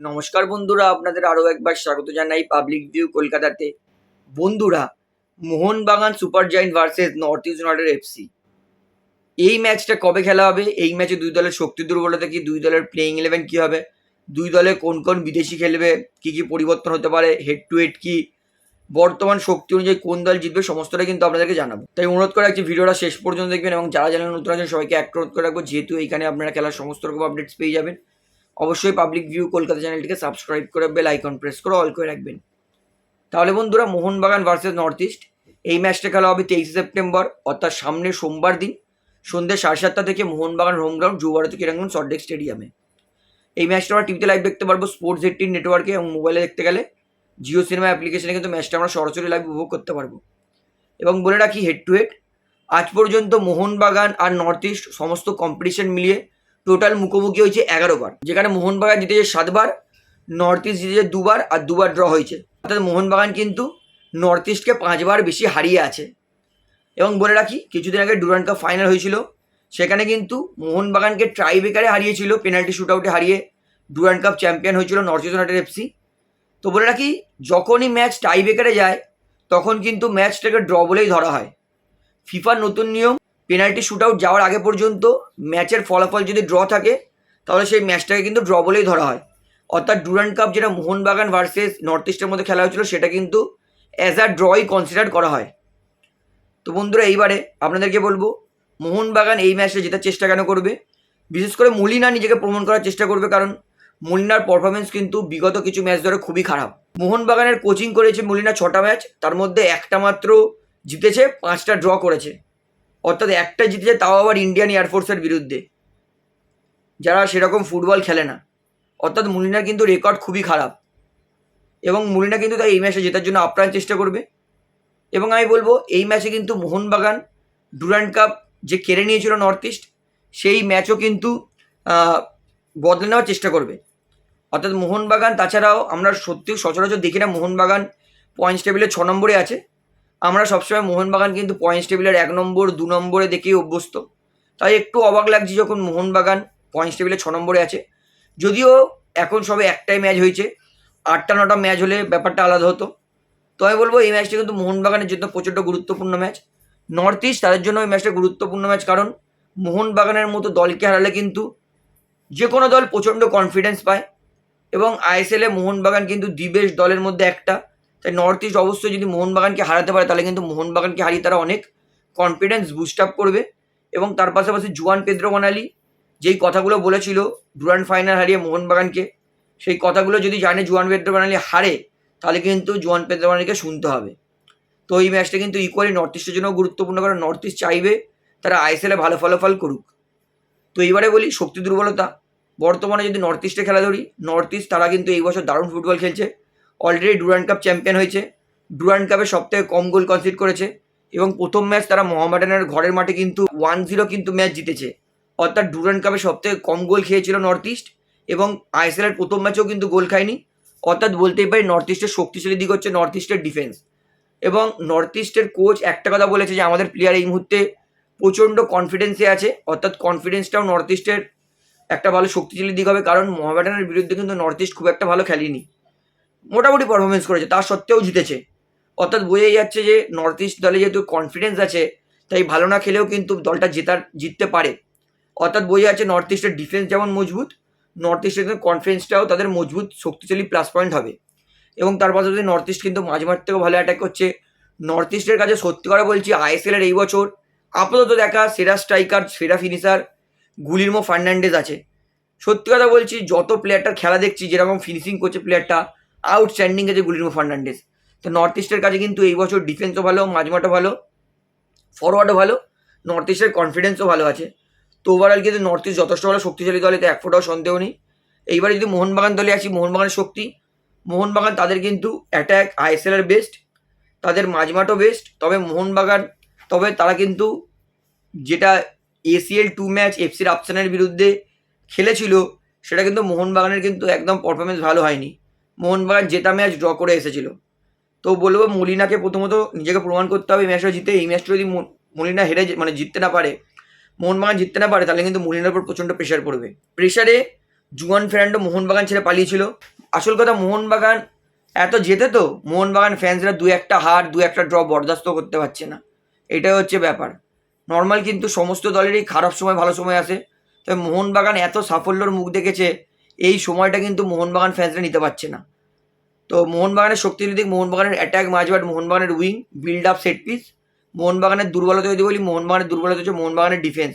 নমস্কার বন্ধুরা, আপনাদের আরও একবার স্বাগত জানাই পাবলিক ভিউ কলকাতাতে। বন্ধুরা, Mohun Bagan super giant versus north east united FC এই ম্যাচটা কবে খেলা হবে? এই ম্যাচে দুই দলের শক্তি দুর্বলতা কি? দুই দলের প্লেইং ইলেভেন কী হবে? দুই দলে কোন কোন বিদেশি খেলবে? কী কী পরিবর্তন হতে পারে? হেড টু হেড কি? বর্তমান শক্তি অনুযায়ী কোন দল জিতবে? সমস্তটা কিন্তু আপনাদেরকে জানাব। তাই অনুরোধ করে রাখছি ভিডিওটা শেষ পর্যন্ত দেখবেন এবং যারা জানেন নতুন আছেন সবাইকে এক অনুরোধ করে রাখব। যেহেতু এইখানে আপনারা খেলার সমস্ত রকম আপডেটস পেয়ে যাবেন। অবশ্যই পাবলিক ভিউ কলকাতা চ্যানেলটিকে সাবস্ক্রাইব করে বেল আইকন প্রেস করে অল করে রাখবেন। তাহলে বন্ধুরা, মোহনবাগান ভার্সেস নর্থ ইস্ট এই ম্যাচটা খেলা হবে তেইশে সেপ্টেম্বর, অর্থাৎ সামনে সোমবার দিন, সন্ধ্যে সাড়ে সাতটা থেকে মোহনবাগান হোম গ্রাউন্ড যুবভারতী ক্রীড়াঙ্গন সল্টলেক স্টেডিয়ামে এই ম্যাচটা আমরা টিভিতে লাইভ দেখতে পারব স্পোর্টস এইটিন নেটওয়ার্কে এবং মোবাইলে দেখতে গেলে। জিও সিনেমা অ্যাপ্লিকেশনে কিন্তু ম্যাচটা আমরা সরাসরি লাইভ উপভোগ করতে পারব। এবং বলে রাখি হেড টু হেড আজ পর্যন্ত মোহনবাগান আর নর্থ ইস্ট সমস্ত কম্পিটিশন মিলিয়ে টোটাল মুখোমুখি হয়েছে এগারো বার। যেখানে মোহনবাগান জিতেছে সাতবার নর্থ ইস্ট জিতেছে দুবার আর দুবার ড্র হয়েছে। অর্থাৎ মোহনবাগান কিন্তু নর্থ ইস্টকে পাঁচবার বেশি হারিয়ে আছে। এবং বলে রাখি, কিছুদিন আগে ডুরান্ড কাপ ফাইনাল হয়েছিল। সেখানে কিন্তু মোহনবাগানকে ট্রাই বেকারে হারিয়েছিল পেনাল্টি শুট আউটে হারিয়ে ডুরান্ড কাপ চ্যাম্পিয়ন হয়েছিল নর্থ ইস্ট ইউনাইটেড এফসি তো বলে রাখি, যখনই ম্যাচ টাই বেকারে যায়, তখন কিন্তু ম্যাচটাকে ড্র বলেই ধরা হয়। ফিফার নতুন নিয়ম পেনাল্টি শুট আউট যাওয়ার আগে পর্যন্ত ম্যাচের ফলাফল যদি ড্র থাকে, তাহলে সেই ম্যাচটাকে কিন্তু ড্র বলেই ধরা হয়। অর্থাৎ ডুরান্ড কাপ যেটা মোহনবাগান ভার্সেস নর্থ ইস্টের মধ্যে খেলা হয়েছিল, সেটা কিন্তু অ্যাজ আ ড্রই কনসিডার করা হয়। তো বন্ধুরা, এইবারে আপনাদেরকে বলব, মোহনবাগান এই ম্যাচটা জেতার চেষ্টা কেন করবে? বিশেষ করে মলিনা নিজেকে প্রমাণ করার চেষ্টা করবে, কারণ মলিনার পারফরমেন্স কিন্তু বিগত কিছু ম্যাচ ধরে খুবই খারাপ। মোহনবাগানের কোচিং করেছে মলিনা ছটা ম্যাচ, তার মধ্যে একটা মাত্র জিতেছে, পাঁচটা ড্র করেছে। অর্থাৎ একটা জিতেছে, তাও আবার ইন্ডিয়ান এয়ারফোর্সের বিরুদ্ধে। যারা সেরকম ফুটবল খেলে না। অর্থাৎ মুলিনার কিন্তু রেকর্ড খুবই খারাপ। এবং মুলিনা কিন্তু তাই এই ম্যাচে জেতার জন্য আপ্রাণ চেষ্টা করবে। এবং আমি বলব, এই ম্যাচে কিন্তু মোহনবাগান ডুরান্ড কাপ যে কেড়ে নিয়েছিল নর্থ ইস্ট সেই ম্যাচও কিন্তু বদলে নেওয়ার চেষ্টা করবে। অর্থাৎ মোহনবাগান, তাছাড়াও আমরা সত্যি সচরাচর দেখি না, মোহনবাগান পয়েন্টস টেবিলে ছ নম্বরে আছে। আমরা সবসময় মোহনবাগান কিন্তু পয়েন্টস টেবিলের এক নম্বর, দু নম্বরে দেখেই অভ্যস্ত। তাই একটু অবাক লাগছে যখন মোহনবাগান পয়েন্টস টেবিলে ছ নম্বরে আছে। যদিও এখন সবে একটাই ম্যাচ হয়েছে, আটটা নটা ম্যাচ হলে ব্যাপারটা আলাদা হতো। তো আমি বলব, এই ম্যাচটা কিন্তু মোহনবাগানের জন্য প্রচণ্ড গুরুত্বপূর্ণ ম্যাচ নর্থ ইস্ট তাদের জন্য এই ম্যাচটা গুরুত্বপূর্ণ ম্যাচ কারণ মোহনবাগানের মতো দলকে হারালে কিন্তু যে কোনো দল প্রচণ্ড কনফিডেন্স পায় এবং আইএসএলে মোহনবাগান কিন্তু দি বেস্ট দলের মধ্যে একটা। তাই নর্থ ইস্ট অবশ্যই যদি মোহনবাগানকে হারাতে পারে, তাহলে কিন্তু মোহনবাগানকে হারিয়ে তারা অনেক কনফিডেন্স বুস্ট আপ করবে। এবং তার পাশাপাশি জুয়ান পেদ্রো মানালি, যেই কথাগুলো বলেছিল ডুরান্ড ফাইনাল হারিয়ে মোহনবাগানকে, সেই কথাগুলো যদি জানে জুয়ান পেদ্রো মানালি হারে, তাহলে কিন্তু জুয়ান পেদ্রো মানালিকে শুনতে হবে। তো এই ম্যাচটা কিন্তু ইকুয়ালি নর্থ ইস্টের জন্য গুরুত্বপূর্ণ, কারণ নর্থ ইস্ট চাইবে তারা আইএসএলে ভালো ফলাফল করুক। তো এইবারে বলি, শক্তি দুর্বলতা। বর্তমানে যদি নর্থ ইস্টে খেলা ধরি নর্থ ইস্ট তারা কিন্তু এই বছর দারুণ ফুটবল খেলছে। অলরেডি ডুরান্ড কাপ চ্যাম্পিয়ন হয়েছে। ডুরান্ড কাপে সবথেকে কম গোল কনসিড করেছে এবং প্রথম ম্যাচ তারা মোহামেডানের ঘরের মাঠে কিন্তু ওয়ান জিরো কিন্তু ম্যাচ জিতেছে। অর্থাৎ ডুরান্ড কাপে সবথেকে কম গোল খেয়েছিল নর্থ ইস্ট এবং আইএসএলের প্রথম ম্যাচেও কিন্তু গোল খায়নি। অর্থাৎ বলতেই পারি নর্থ ইস্টের শক্তিশালী দিক হচ্ছে নর্থ ইস্টের ডিফেন্স এবং নর্থ ইস্টের কোচ একটা কথা বলেছে যে আমাদের প্লেয়ার এই মুহূর্তে প্রচণ্ড কনফিডেন্সে আছে। অর্থাৎ কনফিডেন্সটাও নর্থ ইস্টের একটা ভালো শক্তিশালী দিক হবে। কারণ মোহামেডানের বিরুদ্ধে কিন্তু নর্থ ইস্ট খুব একটা ভালো খেলেনি। মোটামুটি পারফরমেন্স করেছে, তা সত্ত্বেও জিতেছে। অর্থাৎ বোঝাই যাচ্ছে যে নর্থ ইস্ট দলে যেহেতু কনফিডেন্স আছে, তাই ভালো না খেলেও কিন্তু দলটা জেতার, জিততে পারে। অর্থাৎ বোঝা যাচ্ছে নর্থ ইস্টের ডিফেন্স যেমন মজবুত নর্থ ইস্টের কিন্তু কনফিডেন্সটাও তাদের মজবুত, শক্তিশালী প্লাস পয়েন্ট হবে। এবং তার পাশাপাশি নর্থ ইস্ট কিন্তু মাঝ থেকেও ভালো অ্যাটাক করছে। নর্থ ইস্টের কাছে সত্যি করে বলছি আইএসএলের এই বছর আপাতত দেখা সেরা স্ট্রাইকার সেরা ফিনিশার গুলিরমো ফার্নান্ডেজ আছে। সত্যি কথা বলছি, যত প্লেয়ারটার খেলা দেখছি, যেরকম ফিনিশিং করছে প্লেয়ারটা আউটস্ট্যান্ডিং আছে গুলিরমো ফার্নান্ডেজ তো নর্থ ইস্টের কাছে কিন্তু এই বছর ডিফেন্সও ভালো মাঝমাঠও ভালো ফরওয়ার্ডও ভালো নর্থ ইস্টের কনফিডেন্সও ভালো আছে। তো ওভারঅল কিন্তু নর্থ ইস্ট যথেষ্ট ভালো, শক্তিশালী দলে তো এক ফোটাও সন্দেহ নেই। এইবারে যদি মোহনবাগান দলে আসি, মোহনবাগানের শক্তি, মোহনবাগান তাদের কিন্তু অ্যাট্যাক আইএসএলের বেস্ট তাদের মাঝমাঠও বেস্ট তবে মোহনবাগান, তবে তারা কিন্তু যেটা এসিএল টু ম্যাচ এফসির আফসানের বিরুদ্ধে খেলেছিল, সেটা কিন্তু মোহনবাগানের কিন্তু একদম পারফরমেন্স ভালো হয়নি। মোহনবাগান জেতা ম্যাচ ড্র করে এসেছিল। তো বলব মলিনাকে প্রথমত নিজেকে প্রমাণ করতে হবে এই ম্যাচটা জিতে। এই ম্যাচটা যদি মলিনা হেরে মানে জিততে না পারে, মোহনবাগান জিততে না পারে, তাহলে কিন্তু মলিনার উপর প্রচণ্ড প্রেশার পড়বে। প্রেশারে জুয়ান ফেরান্ডো মোহনবাগান ছেড়ে পালিয়েছিল আসল কথা মোহনবাগান এত জেতে তো, মোহনবাগান ফ্যান্সরা দু একটা হার, দু একটা ড্র বরদাস্ত করতে পারছে না। এটাই হচ্ছে ব্যাপার। নর্মাল কিন্তু সমস্ত দলেরই খারাপ সময়, ভালো সময় আসে। তবে মোহনবাগান এত সাফল্যর মুখ দেখেছে এই সময়টা কিন্তু মোহনবাগান ফ্যান্সরা নিতে পারছে না। তো মোহনবাগানের শক্তির দিক মোহনবাগানের অ্যাটাক মাঝবাট মোহনবাগানের wing build up set piece মোহনবাগানের দুর্বলতা যদি বলি, মোহনবাগানের দুর্বলতা হচ্ছে মোহনবাগানের ডিফেন্স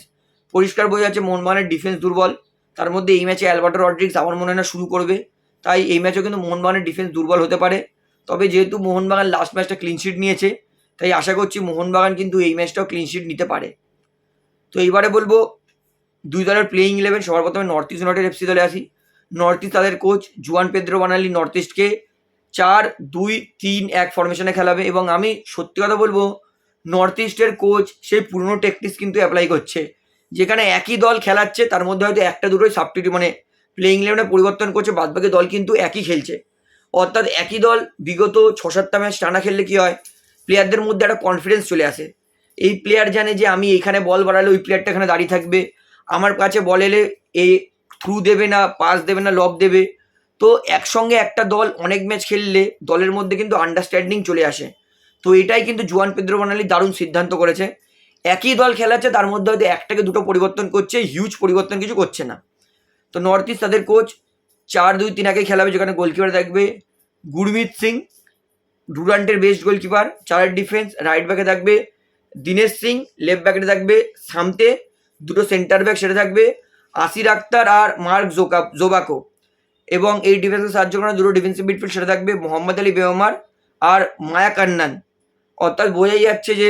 পরিষ্কার বোঝা যাচ্ছে মোহনবাগানের ডিফেন্স দুর্বল। তার মধ্যে এই ম্যাচে অ্যালবার্টো রড্রিক্স আমার মনে হয় না শুরু করবে। তাই এই ম্যাচেও কিন্তু মোহনবাগানের ডিফেন্স দুর্বল হতে পারে। তবে যেহেতু মোহনবাগান লাস্ট ম্যাচটা ক্লিনশিট নিয়েছে, তাই আশা করছি মোহনবাগান কিন্তু এই ম্যাচটাও ক্লিনশিট নিতে পারে। তো এইবারে বলব, দুই দলের প্লেইং ইলেভেন সবার প্রথমে নর্থ ইস্ট ইউনাইটেড এফসি দলে আসি। নর্থ ইস্ট তাদের coach Juan Pedro Benali north ইস্টকে চার, দুই, তিন, এক ফরমেশনে খেলাবে এবং আমি সত্যি কথা বলব নর্থ ইস্টের কোচ সেই পুরনো টেকটিক্স কিন্তু অ্যাপ্লাই করছে। যেখানে একই দল খেলাচ্ছে, তার মধ্যে হয়তো একটা দুটোই সাবস্টিটিউট মানে প্লেইং ইলেভেনে পরিবর্তন করছে, বাদবাকি দল কিন্তু একই খেলছে। অর্থাৎ একই দল বিগত ছ সাতটা ম্যাচ টানা খেললে কী হয়? প্লেয়ারদের মধ্যে একটা কনফিডেন্স চলে আসে। এই প্লেয়ার জানে যে আমি এখানে বল বাড়ালে ওই প্লেয়ারটা এখানে দাঁড়িয়ে থাকবে। আমার কাছে বল এলে এ থ্রু দেবে না পাস দেবে না লব দেবে। তো একসঙ্গে একটা দল অনেক ম্যাচ খেললে দলের মধ্যে কিন্তু আন্ডারস্ট্যান্ডিং চলে আসে। তো এটাই কিন্তু জুয়ান পেদ্রো বানালি দারুণ সিদ্ধান্ত করেছে। একই দল খেলাচ্ছে, তার মধ্যে হয়তো একটাকে দুটো পরিবর্তন করছে হিউজ পরিবর্তন কিছু করছে না। তো নর্থ ইস্ট তাদের কোচ চার দুই তিন আগে খেলাবে, যেখানে গোলকিপার থাকবে গুরমিত সিং ডুরান্টের বেস্ট গোলকিপার চারের ডিফেন্স রাইট ব্যাকে থাকবে দিনেশ সিং লেফট ব্যাকে থাকবে সামতে, দুটো সেন্টার ব্যাক সেটা থাকবে। আসির আক্তার আর মার্ক জোকা জোবাকো। এবং এই ডিফেন্সে সাহায্য করার দুটো ডিফেন্সিভ মিডফিল্ড সেটা থাকবে মোহাম্মদ আলী বেওমার আর মায়া কান্নান। অর্থাৎ বোঝাই যাচ্ছে যে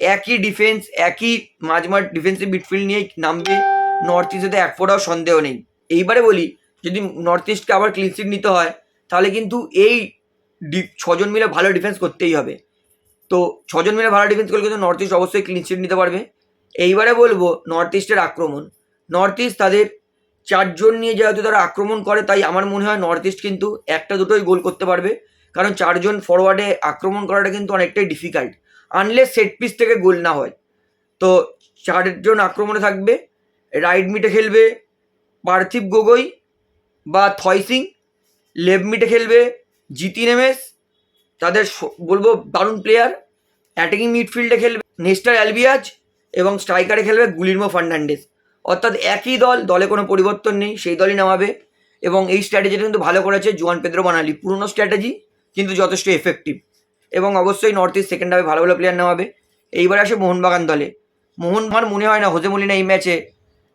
একই ডিফেন্স একই মাঝমাঠ ডিফেন্সিভ মিডফিল্ড নিয়ে নামবে নর্থ ইস্টে এক ফোটাও সন্দেহ নেই। এইবারে বলি, যদি নর্থ ইস্টকে আবার ক্লিনশিট নিতে হয়, তাহলে কিন্তু এই ছজন মিলে ভালো ডিফেন্স করতেই হবে। তো ছজন মিলে ভালো ডিফেন্স করলে কিন্তু নর্থ ইস্ট অবশ্যই ক্লিনশিট নিতে পারবে। এইবারে বলব নর্থ ইস্টের আক্রমণ। নর্থ ইস্ট তাদের চারজন নিয়ে যেহেতু তারা আক্রমণ করে, তাই আমার মনে হয় নর্থ ইস্ট কিন্তু একটা দুটোই গোল করতে পারবে। কারণ চারজন ফরওয়ার্ডে আক্রমণ করাটা কিন্তু অনেকটাই ডিফিকাল্ট আনলেস সেট পিস থেকে গোল না হয়। তো চারজন আক্রমণে থাকবে রাইট মিটে খেলবে পার্থিব গগৈ বা থয় সিং লেফট মিটে খেলবে জিতিন এমএস তাদের বলব দারুণ প্লেয়ার অ্যাটাকিং মিডফিল্ডে খেলবে নেস্টার অ্যালবিয়াজ এবং স্ট্রাইকারে খেলবে গুলির্মো ফার্নান্ডেস অর্থাৎ একই দল, দলে কোনো পরিবর্তন নেই, সেই দলই নামাবে। এবং এই স্ট্র্যাটেজিটা কিন্তু ভালো করেছে জুয়ান পেদ্রো বানালি। পুরনো স্ট্র্যাটেজি কিন্তু যথেষ্ট এফেক্টিভ এবং অবশ্যই নর্থ ইস্ট সেকেন্ড হাফে ভালো ভালো প্লেয়ার নামাবে। এইবার আসে মোহনবাগান দলে। মোহনবাগান মনে হয় না হোজে মলিনা এই ম্যাচে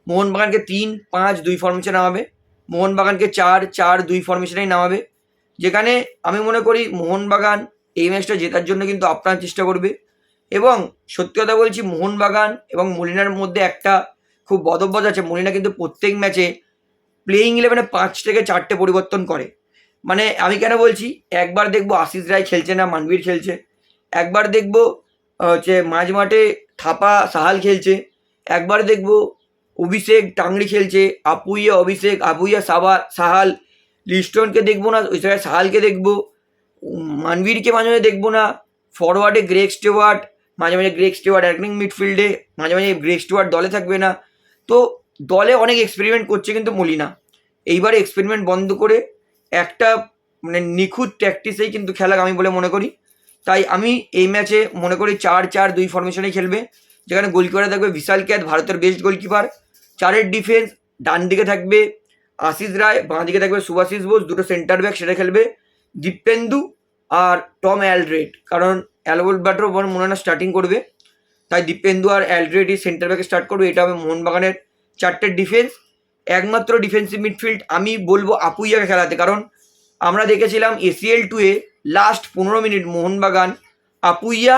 মোহনবাগানকে তিন, পাঁচ, দুই ফরমেশনে নামাবে। মোহনবাগানকে চার চার, দুই ফরমেশনেই নামাবে। যেখানে আমি মনে করি মোহনবাগান এই ম্যাচটা জেতার জন্য কিন্তু আপ্রাণ চেষ্টা করবে। এবং সত্যি কথা বলছি, মোহনবাগান এবং মলিনার মধ্যে একটা খুব বদব্বদ আছে। মলিনা কিন্তু প্রত্যেক ম্যাচে প্লেইং ইলেভেনে পাঁচ থেকে চারটে পরিবর্তন করে। মানে আমি কেন বলছি? একবার দেখব আশিস রায় খেলছে না, মানবীর খেলছে। একবার দেখব হচ্ছে মাঝ মাঠে থাপা সাহাল খেলছে। একবার দেখব অভিষেক টাংড়ি খেলছে, আপুইয়া অভিষেক, আপুইয়া সাবা সাহাল। লিস্টনকে দেখব না, ওই জায়গায় সাহালকে দেখব। মানবীরকে মাঝে মাঝে দেখব না। ফরওয়ার্ডে গ্রেক স্টেওয়ার্ট মাঝে মাঝে গ্রেক স্টেওয়ার্ড অ্যাটাকিং মিডফিল্ডে মাঝে মাঝে গ্রেক স্টেওয়ার্ড দলে থাকবে না। তো দলে অনেক এক্সপেরিমেন্ট করছে কিন্তু মলিনা। এইবারে এক্সপেরিমেন্ট বন্ধ করে একটা মানে নিখুঁত প্র্যাকটিসেই কিন্তু খেলা আমি বলে মনে করি। তাই আমি এই ম্যাচে মনে করি চার চার দুই ফরমেশনেই খেলবে। যেখানে গোলকিপারে থাকবে বিশাল ক্যাথ ভারতের বেস্ট গোলকিপার চারের ডিফেন্স ডান দিকে থাকবে আশিস রায়, বাঁ দিকে থাকবে সুভাশিস বোস। দুটো সেন্টার ব্যাক সেটা খেলবে দীপেন্দু আর টম অ্যালড্রেড। কারণ অ্যালবোল ব্যাটারও মনে হয় স্টার্টিং করবে। তাই দীপেন্দু আর অ্যালড্রেডই সেন্টার ব্যাকে স্টার্ট করবে, এটা হবে মোহনবাগানের চারটে ডিফেন্স একমাত্র ডিফেন্সিভ মিডফিল্ড আমি বলব আপুইয়াকে খেলাতে, কারণ আমরা দেখেছিলাম এসিএল টুয়ে লাস্ট পনেরো মিনিট মোহনবাগান, আপুইয়া,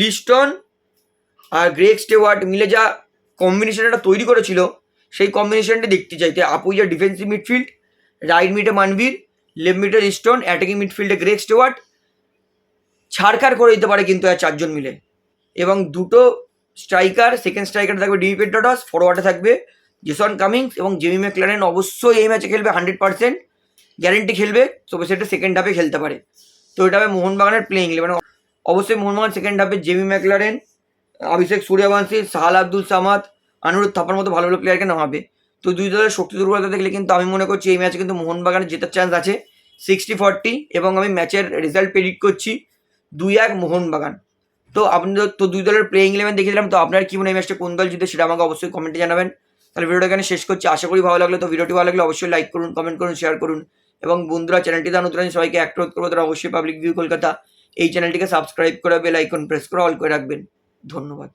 লিস্টন আর গ্রেক স্টেওয়ার্ট মিলে যা কম্বিনেশনটা তৈরি করেছিল, সেই কম্বিনেশনটা দেখতে চাইতে আপুইয়া ডিফেন্সিভ মিডফিল্ড রাইট মিডে মানবীর লেফট মিডে লিস্টন অ্যাটাকিং মিডফিল্ডে গ্রেক স্টেওয়ার্ট। ছাড়খাড় করে দিতে পারে কিন্তু আর চারজন মিলে। এবং দুটো স্ট্রাইকার সেকেন্ড স্ট্রাইকার থাকবে ডিবি পেট্রাটস ফরওয়ার্ডে থাকবে জেসন কামিংস এবং জেমি ম্যাকলারেন অবশ্যই এই ম্যাচে খেলবে হান্ড্রেড পার্সেন্ট গ্যারেন্টি খেলবে, তবে সেটা সেকেন্ড হাফে খেলতে পারে। তো এটা হবে মোহনবাগানের প্লেইং ইলেভেন অবশ্যই মোহনবাগান সেকেন্ড হাফে জেমি ম্যাকলারেন অভিষেক সূর্যবংশী, সাহাল আব্দুল সামাদ আনুরুদ্ধ থাপার মতো ভালো ভালো প্লেয়ারকে নামাবে। তো দুই দলের শক্তি দুর্বলতা দেখলে কিন্তু আমি মনে করছি এই ম্যাচে কিন্তু মোহনবাগানের জেতার চান্স আছে। সিক্সটি ফর্টি এবং আমি ম্যাচের রেজাল্ট প্রেডিক্ট করছি। দুই এক মোহনবাগান। তো আপনাদের তো- দুই দলের প্লেইং ইলেভেন দেখেছিলাম তো আপনার কি মনে হয় ম্যাচটা কোন দল জিতে সেটা আমাকে অবশ্যই কমেন্টে জানাবেন। তাহলে ভিডিওটা এখানে শেষ করছি আশা করি ভালো লাগল তো ভিডিওটি ভালো লাগলে অবশ্যই লাইক করুন কমেন্ট করুন শেয়ার করুন। এবং বন্ধুরা চ্যানেলটি দান আছে, সবাইকে অ্যাক্ট করব তারা অবশ্যই পাবলিক ভিউ কলকাতা এই চ্যানেলটিকে সাবস্ক্রাইব করে বেল আইকন প্রেস করে অল করে রাখবেন। ধন্যবাদ।